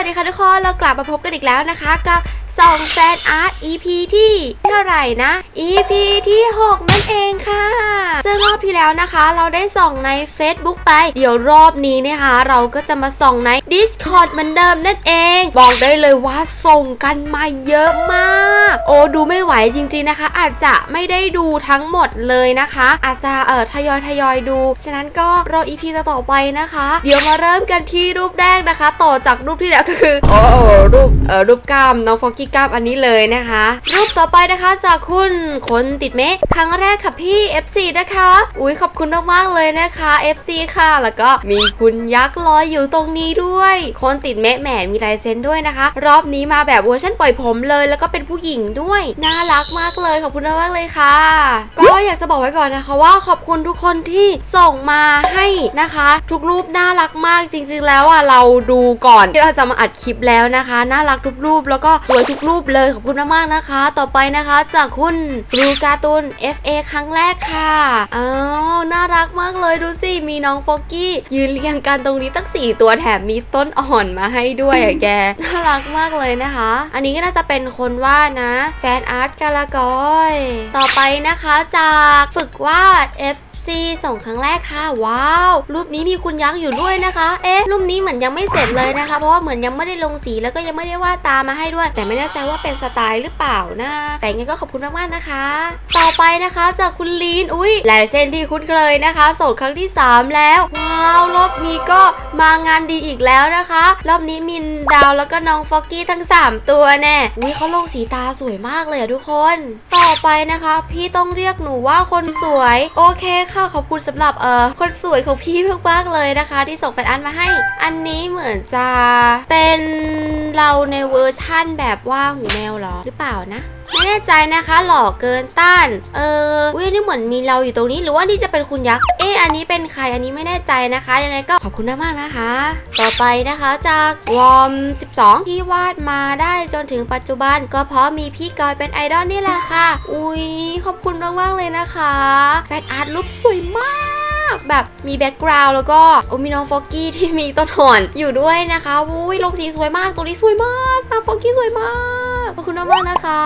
วัสดีค่ะทุกคน เรากลับมาพบกันอีกแล้วนะคะกับ สองแฟนอาร์ต EP ที่เท่าไหร่นะ EP ที่ 6 นั่นเองค่ะ ซึ่งรอบที่แล้วนะคะ เราได้ส่องใน Facebook ไป เดี๋ยวรอบนี้นะคะ เราก็จะมาส่องใน Discord เหมือนเดิมนั่นเอง บอกได้เลยว่าส่งกันมาเยอะมาก โอ้ดูไม่ไหวจริงๆนะคะ อาจจะไม่ได้ดูทั้งหมดเลยนะคะ อาจจะเอ่อทยอยทยอยดู ฉะนั้นก็รอ EP ต่อไปนะคะ เดี๋ยวมาเริ่มกันที่รูปแรกนะคะ ต่อจากรูปที่แล้วก็คือโอ้รูปเอ่อรูปกล้ามน้องฟอกกี้กล้ามอันนี้เลยนะคะ รูปต่อไปนะคะจากคุณคนติดเมฆครั้งแรกค่ะพี่ FC นะคะ อุ้ยขอบคุณมากๆเลยนะคะ FC ค่ะ แล้วก็มีคุณยักษ์ลอยอยู่ตรงนี้ด้วย คนติดเมฆแหมมีลายเซ็นด้วยนะคะ รอบนี้มาแบบเวอร์ชันปล่อยผมเลย แล้วก็เป็นผู้หญิงด้วย น่ารักมากเลยขอบคุณมากเลยค่ะ ก็อยากจะบอกไว้ก่อนนะคะว่าขอบคุณทุกคนที่ส่งมาให้นะคะ ทุกรูปน่ารักมากจริง ๆ แล้วอะเราดูก่อนที่เราจะมาอัดคลิปแล้วนะคะ น่ารักทุกรูปแล้วก็สวยทุกรูปเลยขอบคุณมากๆนะคะ ต่อไปนะคะ จากคุณรูการ์ตูน FA ครั้งแรกค่ะอ้าวน่ารักมากเลยดูสิมีน้องฟอกกี้ยืนเรียงกันตรงนี้ตั้งสี่ตัวแถมมีต้นอ่อนมาให้ด้วยอะแกน่ารักมากเลยนะคะ อันนี้ก็น่าจะเป็นคนวาดนะ แฟนอาร์ตกาลากอย ต่อไปนะคะจากฝึกวาด FC ส่งครั้งแรกค่ะ ว้าว รูปนี้มีคุณยักษ์อยู่ด้วยนะคะ เอ๊ะ รูปนี้เหมือนยังไม่เสร็จเลยนะคะ เพราะว่าเหมือนยังไม่ได้ลงสีแล้วก็ยังไม่ได้วาดตามาให้ด้วย แต่ไม่แน่ใจว่าเป็นสไตล์หรือเปล่านะ แต่ยังไงก็ขอบคุณมากๆนะคะ ต่อไปนะคะจากคุณลีน อุ้ยลายเส้นที่คุ้นเคยนะคะ ส่งครั้งที่ 3 แล้ว ว้าว รอบนี้ก็มางานดีอีกแล้วนะคะ รอบนี้มินดาวแล้วก็น้องฟอกกี้ทั้ง 3 ตัวแน่อุ้ยเขาลงสีตาสวยมากเลยอะทุกคน ต่อไปนะคะ พี่ต้องเรียกหนูว่าคนสวย โอเคค่ะ ขอบคุณสำหรับเอ่อคนสวยของพี่มากๆเลยนะคะ ที่ส่งแฟนอันมาให้ อันนี้เหมือนจะเป็นเราในเวอร์ชั่นแบบว่าหูแมวหรอหรือเปล่านะ ไม่แน่ใจนะคะหล่อเกินต้าน เอออุ้ยนี่เหมือนมีเราอยู่ตรงนี้ หรือว่านี่จะเป็นคุณยักษ์ เอ๊ะอันนี้เป็นใครอันนี้ไม่แน่ใจนะคะ ยังไงก็ขอบคุณมากๆนะคะ ต่อไปนะคะจากวอม 12 ที่วาดมาได้จนถึงปัจจุบัน ก็เพราะมีพี่กอยเป็นไอดอลนี่แหละค่ะ อุ้ยขอบคุณมากๆเลยนะคะแฟนอาร์ตลุคสวยมากแบบมีแบ็กกราวด์แล้วก็โอ้มีน้องฟอกกี้ที่มีต้นหอนอยู่ด้วยนะคะอุ้ยลงสีสวยมากตัวนี้สวยมากน้องฟอกกี้สวยมาก ขอบคุณมากๆนะคะ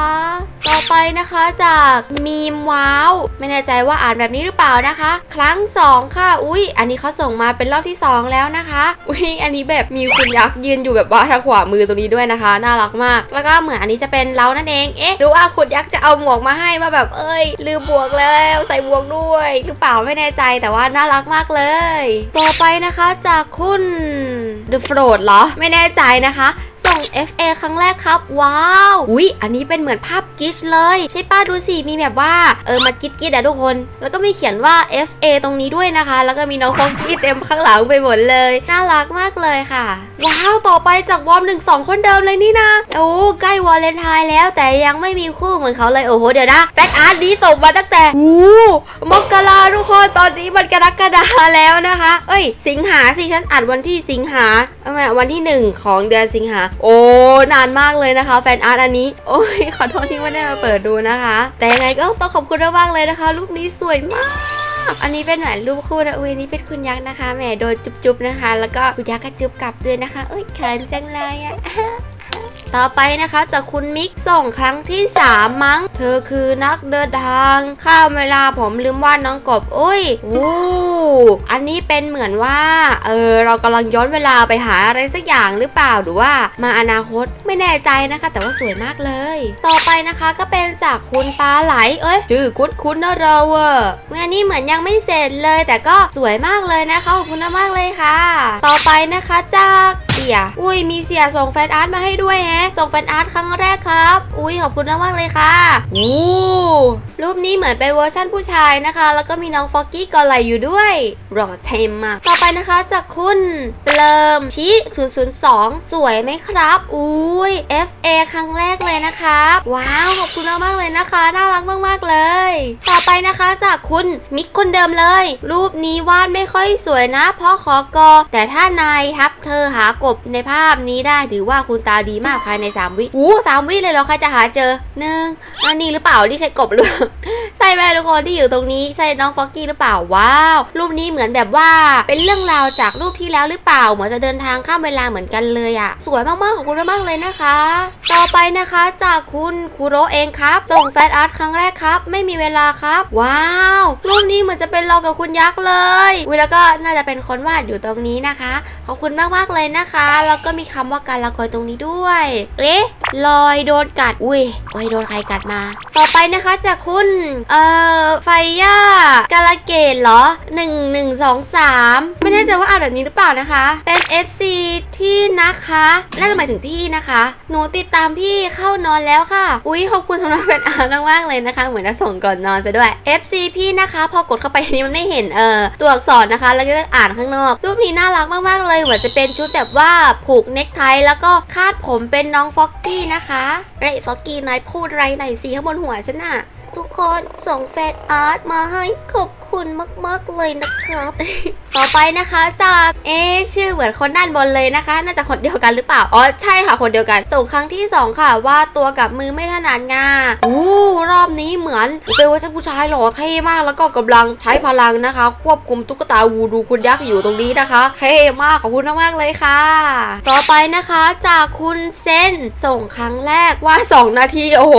ต่อไปนะคะจากมีมว้าว ไม่แน่ใจว่าอ่านแบบนี้หรือเปล่านะคะ ครั้งสองค่ะ อุ้ยอันนี้เขาส่งมาเป็นรอบที่สองแล้วนะคะ อุ้ยอันนี้แบบมีคุณยักษ์ยืนอยู่แบบว่าทางขวามือตรงนี้ด้วยนะคะ น่ารักมาก แล้วก็เหมือนอันนี้จะเป็นเรานั่นเอง เอ๊ะ หรือว่าคุณยักษ์จะเอาหมวกมาให้ว่าแบบ เอ้ย ลืมบวกแล้ว ใส่บวกด้วย หรือเปล่าไม่แน่ใจแต่ว่าน่ารักมากเลย ต่อไปนะคะจากคุณ The f r o a d เหรอ ไม่แน่ใจนะคะ ส่ง FA ครั้งแรกครับ ว้าว อุ้ยอันนี้เป็นเหมือนภาพกิชเลย ใช่ป้าดูสิ มีแบบว่า เออ มันกิดกิดอะทุกคน แล้วก็มีเขียนว่า FA ตรงนี้ด้วยนะคะ แล้วก็มีน้องฟองกี้เต็มข้างหลังไปหมดเลย น่ารักมากเลยค่ะ ว้าว ต่อไปจากวอร์มหนึ่งสองคนเดิมเลยนี่นะ โอ้ใกล้วาเลนไทน์แล้วแต่ยังไม่มีคู่เหมือนเขาเลย โอ้โห เดี๋ยวนะแฟนอาร์ตนี้ส่งมาตั้งแต่อู้มกราทุกคนตอนนี้มันกรกฎาแล้วนะคะ เอ้ย สิงหาสิฉันอัดวันที่สิงหาเอามาวันที่หนึ่งของเดือนสิงหาโอ้นานมากเลยนะคะ แฟนอาร์ตอันนี้ โอ้ยขอโทษที่ไม่ได้มาเปิดดูนะคะ แต่ยังไงก็ต้องขอบคุณมากเลยนะคะรูปนี้สวยมากอันนี้เป็นแหวนรูปคู่นะอุ้ยนี่เป็นคุณยักษ์นะคะแหมโดนจุ๊บๆนะคะ แล้วก็คุณยักษ์ก็จุ๊บกลับด้วยนะคะเอ้ยเขินจังเลยอะ ต่อไปนะคะจากคุณมิกส่งครั้งที่ 3 มั้ง เธอคือนักเดินทางข้ามเวลาผมลืมวาดน้องกบอุ้ยโอ้อันนี้เป็นเหมือนว่า เออ เรากำลังย้อนเวลาไปหาอะไรสักอย่างหรือเปล่าหรือว่ามาอนาคตไม่แน่ใจนะคะ แต่ว่าสวยมากเลย ต่อไปนะคะก็เป็นจากคุณปลาไหล เอ้ยชื่อคุ้นคุ้นๆนะเราเวอะอันนี้เหมือนยังไม่เสร็จเลย แต่ก็สวยมากเลยนะคะขอบคุณมากเลยค่ะ ต่อไปนะคะจาก เสีย อุ้ยมีเสียส่งแฟนอาร์ตมาให้ด้วยแฮะ ส่งแฟนอาร์ตครั้งแรกครับ อุ้ยขอบคุณมากๆเลยค่ะอู้รูปนี้เหมือนเป็นเวอร์ชั่นผู้ชายนะคะ แล้วก็มีน้องฟอกกี้กอลไหลอยู่ด้วยรอเทมมากต่อไปนะคะจากคุณเปลิมชิ002 สวยไหมครับอุ้ย FA ครั้งแรกเลยนะคะว้าวขอบคุณมากๆเลยนะคะน่ารักมากๆเลย ต่อไปนะคะจากคุณมิกคนเดิมเลย รูปนี้วาดไม่ค่อยสวยนะ เพราะขอกอ แต่ถ้านายทับเธอหากบในภาพนี้ได้ถือว่าคุณตาดีมากใครายใน 3 วิอู้สามวิเลยเหรอใครจะหาเจอหนึ่งอันนี้หรือเปล่าที่ใช้กบหรือเปล่าใช่ไหมทุกคนที่อยู่ตรงนี้ใช่น้องฟอกกี้หรือเปล่าว้าว รูปนี้เหมือนแบบว่าเป็นเรื่องราวจากรูปที่แล้วหรือเปล่าเหมือนจะเดินทางข้ามเวลาเหมือนกันเลยอะสวยมากๆขอบคุณมากเลยนะคะ ต่อไปนะคะจากคุณคุโรเองครับ ส่งแฟนอาร์ตครั้งแรกครับ ไม่มีเวลาครับ ว้าว รูปนี้เหมือนจะเป็นเรากับคุณยักษ์เลยอุ้ยแล้วก็น่าจะเป็นคนวาดอยู่ตรงนี้นะคะขอบคุณมากๆเลยนะคะแล้วก็มีคำว่าการละกอยตรงนี้ด้วยเอ๊ะลอยโดนกัดอุ้ยโอ้ยโดนใครกัดมา ต่อไปนะคะจากคุณเอ่อไฟย่ากาลเกตเหรอ1 1 2 3 ไม่แน่ใจว่าอ่านแบบนี้หรือเปล่านะคะ เป็น FC ที่นะคะน่าจะหมายถึงพี่นะคะ หนูติดตามพี่เข้านอนแล้วค่ะ อุ้ยขอบคุณสำหรับเป็นอ่านมากๆเลยนะคะ เหมือนจะส่งก่อนนอนซะด้วย FC พี่นะคะ พอกดเข้าไปนี้มันไม่เห็นเอ่อตัวอักษรนะคะ แล้วก็จะอ่านข้างนอก รูปนี้น่ารักมากๆเลยเหมือนจะเป็นชุดแบบว่าผูกเน็กไทแล้วก็คาดผมเป็นน้องฟอกกี้นะคะเอ้ยฟอกกี้นายพูดไรไหนสีข้างบนหัวฉันน่ะ ทุกคนส่งแฟนอาร์ตมาให้ขอบคุณมาก ๆ เลยนะครับ ต่อไปนะคะจาก เอะชื่อเหมือนคนด้านบนเลยนะคะ น่าจะคนเดียวกันหรือเปล่า อ๋อ ใช่ค่ะ คนเดียวกัน ส่งครั้งที่ 2 ค่ะ ว่าดตัวกับมือไม่ถนัดงาอู้รอบนี้เหมือนเป็นวอร์ชันผู้ชายหล่อเท่มาก แล้วก็กำลังใช้พลังนะคะ ควบคุมตุ๊กตาวูดูคุณยักษ์อยู่ตรงนี้นะคะ เท่มากขอบคุณมากเลยค่ะ ต่อไปนะคะจากคุณเซนส่งครั้งแรกวาด2นาที โอ้โห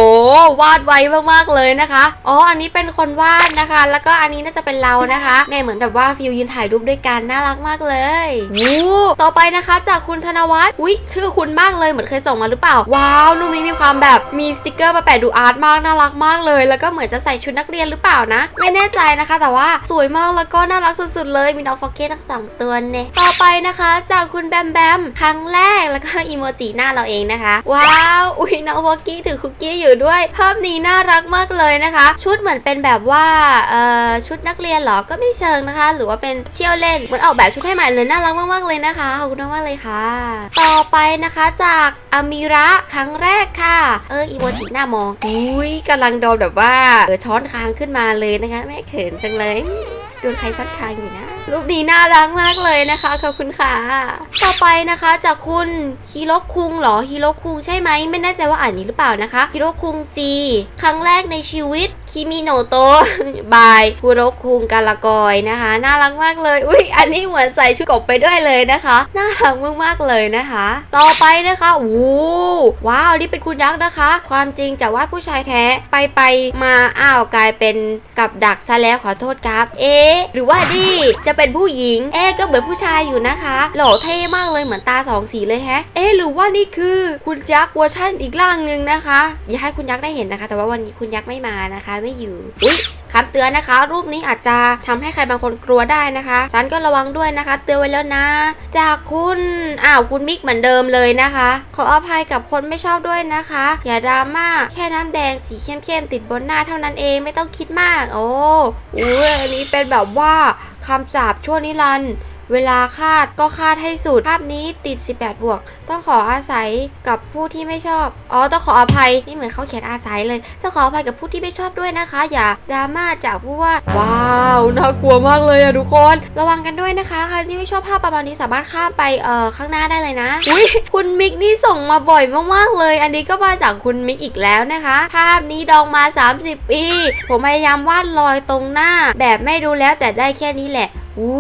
วาดไวมากๆเลยนะคะ อ๋อ อันนี้เป็นคนวาดนะคะ แล้วก็อันนี้น่าจะเป็นเรานะคะเนี่ยเหมือนแบบว่าฟิลยืนถ่ายรูปด้วยกันน่ารักมากเลยวู้ต่อไปนะคะจากคุณธนวัฒน์อุ๊ยชื่อคุณมากเลยเหมือนเคยส่งมาหรือเปล่า ว้าวรูปนี้มีความแบบมีสติกเกอร์มาแปะดูอาร์ตมากน่ารักมากเลย แล้วก็เหมือนจะใส่ชุดนักเรียนหรือเปล่านะ ไม่แน่ใจนะคะ แต่ว่าสวยมากแล้วก็น่ารักสุดๆเลยมีน้องฟอกเก้ทั้งสองตัวเนี่ยต่อไปนะคะ จากคุณแบมแบมครั้งแรกแล้วก็อีโมจิหน้าเราเองนะคะ ว้าวอุ๊ยน้องฟอกกี้ถือคุกกี้อยู่ด้วยภาพนี้น่ารักมากเลยนะคะ ชุดเหมือนเป็นแบบว่าเอ่อชุดนักเรียนเหรอก็ไม่เชิงนะคะ หรือว่าเป็นเที่ยวเล่นเหมือนออกแบบชุดให้ใหม่เลยน่ารักมากๆเลยนะคะขอบคุณมากเลยค่ะ ต่อไปนะคะจากอามิระครั้งแรกค่ะ เอออีโมจิหน้ามองอุ้ยกำลังโดนแบบว่าเออช้อนคางขึ้นมาเลยนะคะแม่เขินจังเลยโดนใครช้อนคางอยู่นะ รูปนี้น่ารักมากเลยนะคะขอบคุณค่ะ ต่อไปนะคะจากคุณฮิโรคุงเหรอฮิโรคุงใช่ไหมไม่แน่ใจว่าอ่านนี้หรือเปล่านะคะฮิโรคุงซีครั้งแรกในชีวิตคิมิโนโตะบายฮิโรคุงกาลากอยนะคะ น่ารักมากเลย อุ้ยอันนี้เหมือนใส่ชุดกบไปด้วยเลยนะคะ น่ารักมากๆเลยนะคะ ต่อไปนะคะวู้ว้าวนี่เป็นคุณยักษ์นะคะ ความจริงจะวาดผู้ชายแท้ไปไปมาอ้าวกลายเป็นกับดักซะแล้วขอโทษครับ เอ๊หรือว่าดิจะเป็นผู้หญิง เอ๊ก็เหมือนผู้ชายอยู่นะคะ หล่อเท่มากเลยเหมือนตาสองสีเลยแฮะ เอ๊หรือว่านี่คือคุณยักษ์เวอร์ชันอีกร่างหนึ่งนะคะ อย่าให้คุณยักษ์ได้เห็นนะคะ แต่ว่าวันนี้คุณยักษ์ไม่มานะคะ ไม่อยู่อุ๊ย คำเตือนนะคะ รูปนี้อาจจะทำให้ใครบางคนกลัวได้นะคะ ฉันก็ระวังด้วยนะคะ เตือนไว้แล้วนะ จากคุณอ้าวคุณมิกเหมือนเดิมเลยนะคะ ขออภัยกับคนไม่ชอบด้วยนะคะ อย่าดราม่าแค่น้ำแดงสีเข้มๆติดบนหน้าเท่านั้นเองไม่ต้องคิดมาก โอ้โหอันนี้เป็นแบบว่าคำสาปชั่วนิรันดร์ เวลาคาดก็คาดให้สุด ภาพนี้ติด 18 บวก ต้องขออาศัยกับผู้ที่ไม่ชอบ อ๋อ ต้องขออภัย นี่เหมือนเขาเขียนอาศัยเลย ต้องขออภัยกับผู้ที่ไม่ชอบด้วยนะคะ อย่าดราม่าจากผู้ว่า ว้าว น่ากลัวมากเลยอะทุกคน ระวังกันด้วยนะคะใครที่ไม่ชอบภาพประมาณนี้สามารถข้ามไป เอ่อ ข้างหน้าได้เลยนะ อุ้ยคุณมิกนี่ส่งมาบ่อยมากๆเลย อันนี้ก็มาจากคุณมิกอีกแล้วนะคะ ภาพนี้ดองมา 30 ปี ผมพยายามวาดรอยตรงหน้า แบบไม่รู้แล้วแต่ได้แค่นี้แหละอู้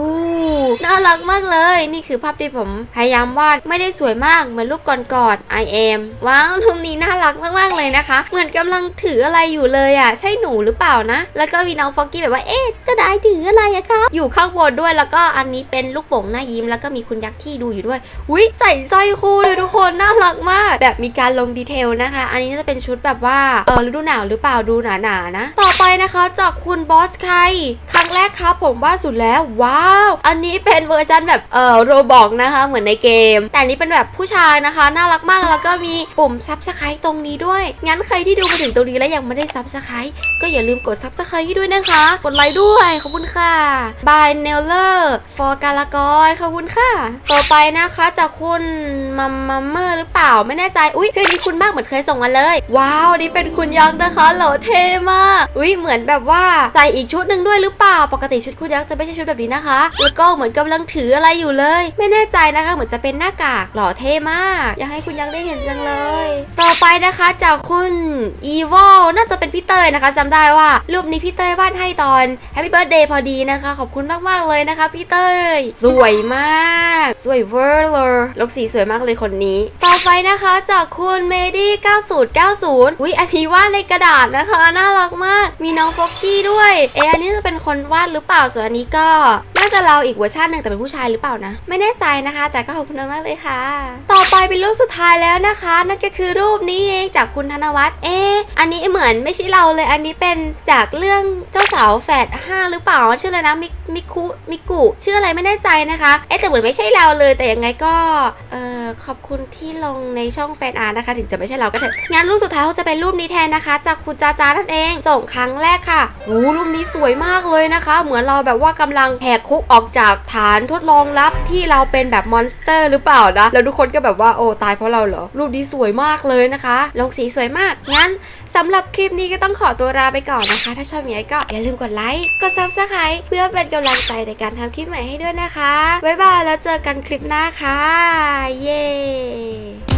น่ารักมากเลย นี่คือภาพที่ผมพยายามวาดไม่ได้สวยมากเหมือนรูปก่อนๆ I am ว้าวรูปนี้น่ารักมากๆเลยนะคะ เหมือนกำลังถืออะไรอยู่เลยอะ ใช่หนูหรือเปล่านะ แล้วก็มีน้องฟอกกี้แบบว่าเอ๊ะเจะได้ถืออะไรอะคะอยู่ข้างบนด้วยแล้วก็อันนี้เป็นลูกโป่งหน้ายิ้มแล้วก็มีคุณยักษ์ที่ดูอยู่ด้วยวิใส่สร้อยคู่เลยทุกคนน่ารักมาก แบบมีการลงดีเทลนะคะ อันนี้น่าจะเป็นชุดแบบว่าเออฤดูหนาวหรือเปล่าดูหนาๆนะต่อไปนะคะจากคุณบอสใครครั้งแรกครับผมว่าดสุดแล้วว้าว อันนี้เป็นเวอร์ชันแบบเอ่อโรบอกนะคะ เหมือนในเกม แต่นี้เป็นแบบผู้ชายนะคะ น่ารักมากแล้วก็มีปุ่มซับสไครต์ตรงนี้ด้วย งั้นใครที่ดูมาถึงตรงนี้แล้วยังไม่ได้ซับสไครต์ก็อย่าลืมกดซับสไครต์ให้ด้วยนะคะ กดไลค์ด้วย ขอบคุณค่ะ by n e l l e r for กาลากอยขอบคุณค่ะ ต่อไปนะคะจากคุณมัมมัมเมอร์หรือเปล่าไม่แน่ใจ อุ้ยชื่อนี้คุณมากเหมือนเคยส่งมาเลย ว้าวนี่เป็นคุณยักษ์นะคะเหล่อเท่มากอุ้ยเหมือนแบบว่าใส่อีกชุดหนึ่งด้วยหรือเปล่า ปกติชุดคุณยักษ์จะไม่ใช่ชุดแบบนี้นะคะ แล้วก็เหมือนมือนกำลังถืออะไรอยู่เลย ไม่แน่ใจนะคะ เหมือนจะเป็นหน้ากากหล่อเท่มาก อยากให้คุณยังได้เห็นจังเลย ต่อไปนะคะจากคุณอีโวน่าจะเป็นพี่เตยนะคะจำได้ว่ารูปนี้พี่เตยวาดให้ตอน Happy Birthday พอดีนะคะ ขอบคุณมากๆเลยนะคะพี่เตย สวยมาก สวยเวอร์เลยลกสีสวยมากเลยคนนี้ ต่อไปนะคะจากคุณเมดี้9090 อุ้ยอันนี้วาดในกระดาษนะคะ น่ารักมาก มีน้องฟอกกี้ด้วย เออันนี้จะเป็นคนวาดหรือเปล่าส่วนอันนี้ก็ น่าจะเราอีกเวอร์ชันหนึ่งแต่เป็นผู้ชายหรือเปล่านะ ไม่แน่ใจนะคะ แต่ก็ขอบคุณมากเลยค่ะ ต่อไปเป็นรูปสุดท้ายแล้วนะคะ นั่นก็คือรูปนี้เองจากคุณธนวัฒน์เอ๊อันนี้เหมือนไม่ใช่เราเลยอันนี้เป็นจากเรื่องเจ้าสาวแฝดห้าหรือเปล่าชื่ออะไรนะมิมิคุมิกุชื่ออะไรไม่แน่ใจนะคะ เอ๊แต่เหมือนไม่ใช่เราเลย แต่ยังไงก็เออ ขอบคุณที่ลงในช่องแฟนอาร์ตนะคะ ถึงจะไม่ใช่เราก็เถอะงั้นรูปสุดท้ายก็จะเป็นรูปนี้แทนนะคะ จากคุณจาจานั่นเองส่งครั้งแรกค่ะโอ้รูปนี้สวยมากเลยนะคะ เหมือนเราแบบว่ากำลังแหกคุกออกจากฐานทดลองลับที่เราเป็นแบบมอนสเตอร์หรือเปล่านะแล้วทุกคนก็แบบว่าโอ้ตายเพราะเราเหรอรูปนี้สวยมากเลยนะคะลงสีสวยมากงั้น สำหรับคลิปนี้ก็ต้องขอตัวลาไปก่อนนะคะ ถ้าชอบอย่างไรก็อย่าลืมกดไลค์ กด s u b สไครต์เพื่อเป็นกำลังใจในการทำคลิปใหม่ให้ด้วยนะคะ บ๊ายบายแล้วเจอกันคลิปหน้าค่ะ เย้